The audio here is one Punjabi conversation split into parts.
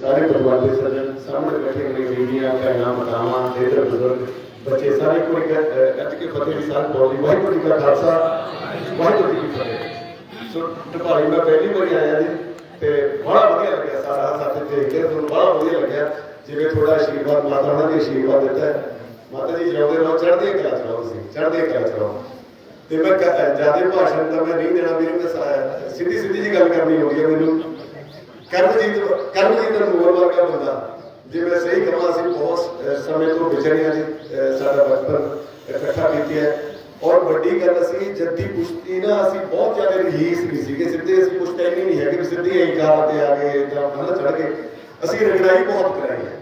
ਸਾਰੇ ਪਰਿਵਾਰ ਦੇ ਸੱਜਣ ਸਾਹਮਣੇ ਬੈਠੇ ਹੋਏ ਬੀਬੀਆਂ, ਭੈਣਾਂ, ਮਾਤਾਵਾਂ ਦੇਦਰ ਬਜ਼ੁਰਗ, ਬੱਚੇ, ਸਾਰੇ ਕੋਈ ਕੱਟ ਕੇ ਫਤਿਹ ਦੀ ਸਾਥ ਬੋਲੀ ਵਾਹਿਗੁਰੂ ਜੀ ਕਾ ਖਾਲਸਾ, ਵਾਹਿਗੁਰੂ ਜੀ ਕੀ ਫਤਿਹ। ਸੋ ਢਪਾਲੀ ਮੈਂ ਪਹਿਲੀ ਵਾਰੀ ਆਇਆ ਜੀ, ਤੇ ਬੜਾ ਵਧੀਆ ਲੱਗਿਆ ਸਾਰਾ ਸਾਥ ਦੇਖ ਕੇ, ਤੁਹਾਨੂੰ ਬੜਾ ਵਧੀਆ ਲੱਗਿਆ। ਜਿਵੇਂ ਥੋੜਾ ਆਸ਼ੀਰਵਾਦ, ਮਾਤਾ ਉਹਨਾਂ ਨੇ ਆਸ਼ੀਰਵਾਦ ਦਿੱਤਾ ਮਾਤਾ ਜੀ ਜਿਉਂਦੇ ਰਹੋ ਚੜ੍ਹਦੀ ਕਲਾ ਚ ਰਹੋ ਤੁਸੀਂ ਚੜ੍ਹਦੀ ਕਲਾ ਚ ਰਹੋ ਤੇ ਮੈਂ ਜ਼ਿਆਦਾ ਭਾਸ਼ਣ ਤਾਂ ਮੈਂ ਨਹੀਂ ਦੇਣਾ ਵੀਰੇ ਮੈਂ ਸਿੱਧੀ ਸਿੱਧੀ ਜੀ ਗੱਲ ਕਰਨੀ ਹੋਗੀ ਮੈਨੂੰ। ਕਰਮਜੀਤ ਕਰਮਜੀਤ ਅਨਮੋਲ ਵਰਗਾ ਬੰਦਾ ਜੇ ਮੈਂ ਸਹੀ ਕਹਾਂ ਅਸੀਂ ਬਹੁਤ ਸਮੇਂ ਤੋਂ ਵਿਚਰੇ ਹਾਂ ਜੀ ਸਾਡਾ ਬਚਪਨ ਇਕੱਠਾ ਕੀਤੀ ਔਰ ਵੱਡੀ ਗੱਲ ਅਸੀਂ ਜੱਦੀ ਕੁਸ਼ਤੀ ਨਾ ਅਸੀਂ ਬਹੁਤ ਜ਼ਿਆਦਾ ਰਿਲੀਜ਼ ਨਹੀਂ ਸੀਗੇ, ਸਿੱਧੇ ਅਸੀਂ ਕੁਸ਼ਤੈਨੀ ਨਹੀਂ ਹੈਗੇ ਸਿੱਧੇ ਐਂ ਕਾਰ ਤੇ ਆ ਗਏ, ਜਾਂ ਹਨਾ ਚੜ ਕੇ ਅਸੀਂ ਰਗੜਾਈ ਬਹੁਤ ਕਰਾਈ ਹੈ।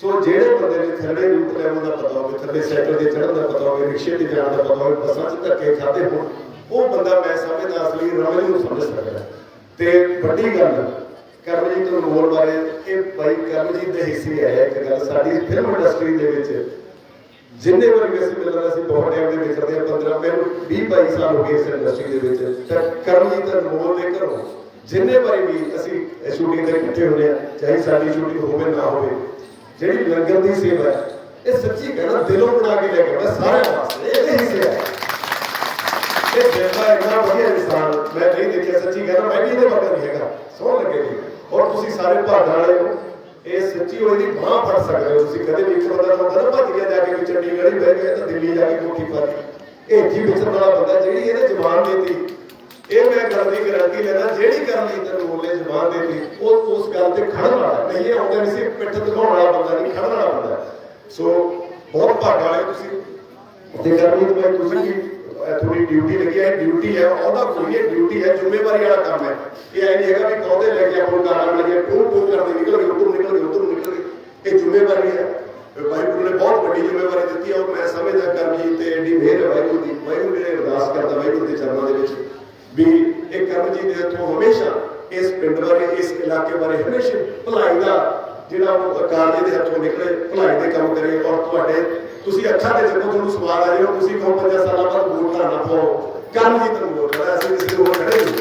ਸੋ ਜਿਹੜੇ ਬੰਦੇ ਨੇ ਥੱਲੇ ਰੂਟ ਲੈਵਲ ਦਾ ਪਤਾ ਹੋਵੇ, ਥੱਲੇ ਸਾਈਕਲ ਤੇ ਚੜ੍ਹਨ ਦਾ ਪਤਾ ਹੋਵੇ, ਰਿਕਸ਼ੇ ਤੇ ਜਾਣ ਦਾ ਪਤਾ ਹੋਵੇ, ਬੱਸਾਂ 'ਚ ਧੱਕੇ ਖਾਦੇ ਹੋਣ, ਉਹ ਬੰਦਾ ਮੈਂ ਸਮਝਦਾ, ਅਸਲੀ ਰਮਨ ਨੂੰ ਸਮਝ ਸਕਦਾ। ਤੇ ਵੱਡੀ ਗੱਲ ਕਰਮਜੀਤ ਅਨਮੋਲ ਬਾਰੇ ਇਹ ਭਾਈ ਕਰਮਜੀਤ ਦੇ ਹਿੱਸੇ ਹੈ ਇੱਕ ਗੱਲ ਸਾਡੀ ਫਿਲਮ ਇੰਡਸਟਰੀ ਦੇ ਵਿੱਚ। ਜਿੰਨੇ ਵਾਰ ਅਸੀਂ ਮਿਲਣਾ, ਅਸੀਂ ਬਹੁਤ ਟਾਈਮ ਦੇ ਵਿਚਰਦੇ ਆ 15 ਮੈਨੂੰ 20 22 ਸਾਲ ਹੋ ਗਏ ਇਸ ਇੰਡਸਟਰੀ ਦੇ ਵਿੱਚ। ਤਾਂ ਕਰਮਜੀਤ ਅਨਮੋਲ ਦੇ ਘਰੋਂ ਜਿੰਨੇ ਵਾਰੀ ਵੀ ਅਸੀਂ ਸ਼ੂਟਿੰਗ ਦੇ ਇਕੱਠੇ ਹੁੰਦੇ ਆ ਚਾਹੇ ਸਾਡੀ ਸ਼ੂਟਿੰਗ ਹੋਵੇ, ਨਾ ਹੋਵੇ, ਜਿਹੜੀ ਲੰਗਰ ਦੀ ਸੇਵਾ ਹੈ, ਇਹ ਸੱਚੀ ਕਹਿਣਾ ਦਿਲੋਂ ਬਣਾ ਕੇ ਲੈ ਕੇ ਆਉਂਦਾ ਸਾਰਿਆਂ ਵਾਸਤੇ ਇਹਦੇ ਹਿੱਸੇ ਹੈ। ਇਹ ਦੇਵਾ ਇੰਨਾ ਵਧੀਆ ਇਨਸਾਨ, ਮੈਂ ਨਹੀਂ ਦੇਖਿਆ, ਸੱਚੀ ਕਹਿੰਦਾ ਮੈਂ ਵੀ ਇਹਦੇ ਵਰਗਾ ਨਹੀਂ ਹੈਗਾ। ਸੋਹ ਸਾਰੇ ਭਾਗਾਂ ਵਾਲੇ ਹੋ ਇਹ ਸੱਚੀ ਹੋਈ ਬਾਹ ਫੜ ਸਕਦੇ ਹੋ ਤੁਸੀਂ। ਕਦੇ ਵੀ ਇੱਕ ਬੰਦਾ ਹੁੰਦਾ ਨਾ ਭੱਜ ਗਿਆ ਜਾ ਕੇ ਚੰਡੀਗੜ੍ਹ ਹੀ ਬਹਿ ਗਿਆ ਤਾਂ ਦਿੱਲੀ ਜਾ ਕੇ ਕੋਠੀ ਪਾ ਲਈ। ਇਹ ਜੀ ਵਿਚਰਨ ਵਾਲਾ ਬੰਦਾ ਜਿਹੜੀ ਇਹਨੇ ਜ਼ਬਾਨ ਦੇਤੀ। ਇਹ ਮੈਂ ਗੱਲ ਦੀ ਗਾਰੰਟੀ ਲੈਣਾ ਜਿਹੜੀ ਕਰਨ ਲਈ ਤੈਨੂੰ ਬੋਲੇ ਜ਼ਬਾਨ ਦੇਤੀ, ਉਹ ਉਸ ਗੱਲ ਤੇ ਖੜਨ ਵਾਲਾ ਨਹੀਂ, ਇਹ ਆਉਂਦਾ ਨਹੀਂ ਸੀ, ਪਿੱਠ ਦਿਖਾਉਣ ਵਾਲਾ ਬੰਦਾ ਨਹੀਂ, ਖੜਨ ਵਾਲਾ ਬੰਦਾ ਸੋ ਬਹੁਤ ਭਾਗਾਂ ਵਾਲੇ ਤੁਸੀਂ। ਤੇ ਕਰਨੀ ਮੈਂ ਤੁਸੀਂ ਥੋੜੀ ਡਿਊਟੀ ਲੱਗੀ ਹੈ ਡਿਊਟੀ ਹੈ, ਉਹਦਾ ਕੋਈ ਡਿਊਟੀ ਹੈ, ਜ਼ਿੰਮੇਵਾਰੀ ਵਾਲਾ ਕੰਮ ਹੈ। ਇਹ ਐ ਨਹੀਂ ਹੈਗਾ ਵੀ ਕਹੋਦੇ ਲੈ ਕੇ ਆਪਾਂ ਗਾਣਾ ਬਣਾਈਏ ਟੂ ਟੂ ਕਰਦੇ ਨਿਕਲ ਗਏ, ਉੱਧਰ ਨਿਕਲ ਗਏ, ਉੱਧਰ ਨਿਕਲ ਗਏ। ਇਹ ਜ਼ਿੰਮੇਵਾਰੀ ਹੈ। ਵਾਹਿਗੁਰੂ ਨੇ ਬਹੁਤ ਵੱਡੀ ਜ਼ਿੰਮੇਵਾਰੀ ਦਿੱਤੀ ਹੈ ਔਰ ਮੈਂ ਸਮਝਦਾ ਕਰਮਜੀਤ ਤੇ ਏਡੀ ਮਿਹਰ ਹੈ ਵਾਹਿਗੁਰੂ ਦੀ। ਵਾਹਿਗੁਰੂ ਨੇ ਅਰਦਾਸ ਕਰਦਾ ਵਾਹਿਗੁਰੂ ਦੇ ਚਰਨਾਂ ਦੇ ਵਿੱਚ ਵੀ ਇਹ ਕਰਮਜੀਤ ਦੇ ਹੱਥੋਂ ਹਮੇਸ਼ਾ ਇਸ ਪਿੰਡ ਬਾਰੇ ਇਸ ਇਲਾਕੇ ਬਾਰੇ ਹਮੇਸ਼ਾ ਭਲਾਈ ਦਾ ਜਿਹੜਾ ਉਹ ਅਕਾਲ ਦੇ ਹੱਥੋਂ ਨਿਕਲੇ, ਭਲਾਈ ਦੇ ਕੰਮ ਕਰੇ ਔਰ ਤੁਹਾਡੇ ਤੁਸੀਂ ਅੱਖਾਂ ਦੇ ਜਦੋਂ ਤੁਹਾਨੂੰ ਸਵਾਲ ਆ ਰਿਹਾ, ਤੁਸੀਂ ਕਹੋ ਪੰਜਾਂ ਸਾਲਾਂ ਬਾਅਦ ਵੋਟ ਨਾ ਪਾਓ ਕੰਮ ਦੀ ਤੁਹਾਨੂੰ ਵੋਟ ਹੈ ਅਸੀਂ ਕਿਸੇ ਨੂੰ ਖੜੇ ਨਹੀਂ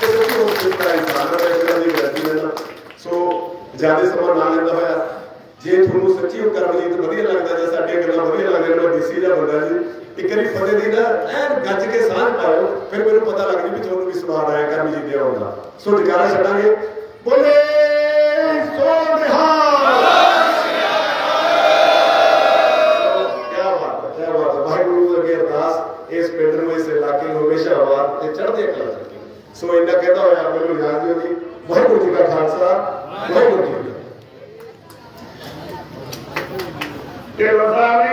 ਤੇ ਸੱਚੀ ਉਹ ਕਿਸ ਤਰ੍ਹਾਂ ਇਨਸਾਨ ਹੈ ਜਿਹੜਾ ਦੀ ਗਰੰਟੀ ਲੈਣਾ ਸੋ, ਜ਼ਿਆਦਾ ਸਮਾਂ ਨਾ ਲੈਂਦਾ ਹੋਇਆ। ਜੇ ਤੁਹਾਨੂੰ ਸੱਚੀ ਉਹ ਕਰਮਜੀਤ ਵਧੀਆ ਲੱਗਦਾ, ਜਾਂ ਸਾਡੇ ਗੱਲਾਂ ਵਧੀਆ ਲੱਗਦੀਆਂ ਨੇ ਡੀਸੀ ਦਾ ਬੰਦਾ ਜੀ, ਇੱਕ ਵਾਰੀ ਫਤਿਹ ਦੀ ਨਾ ਐਨ ਗੱਜ ਕੇ ਸਾਹ ਪਾਓ ਫਿਰ ਮੈਨੂੰ ਪਤਾ ਲੱਗ ਜੂ ਵੀ ਤੁਹਾਨੂੰ ਵੀ ਸਵਾਦ ਆਇਆ ਕਰਮਜੀਤ ਦੇ ਆਉਣ ਦਾ। ਸੋ ਜਕਾਰਾ ਛੱਡਾਂਗੇ। ਬੋਲੇ! ਹਮੇਸ਼ਾ ਆਬਾਦ ਤੇ ਚੜ੍ਹਦੇ ਕਲਾ ਰੱਖੇ ਸੋ ਇੰਨਾ ਕਹਿੰਦਾ ਹੋਇਆ ਮੈਨੂੰ ਯਾਦ ਦਿਓ ਜੀ ਵਾਹਿਗੁਰੂ ਜੀ ਕਾ ਖਾਲਸਾ ਵਾਹਿਗੁਰੂ ਜੀ ਕੀ ਫਤਿਹ ਢਿੱਲੋਂ ਸਾਹਿਬ ਨੇ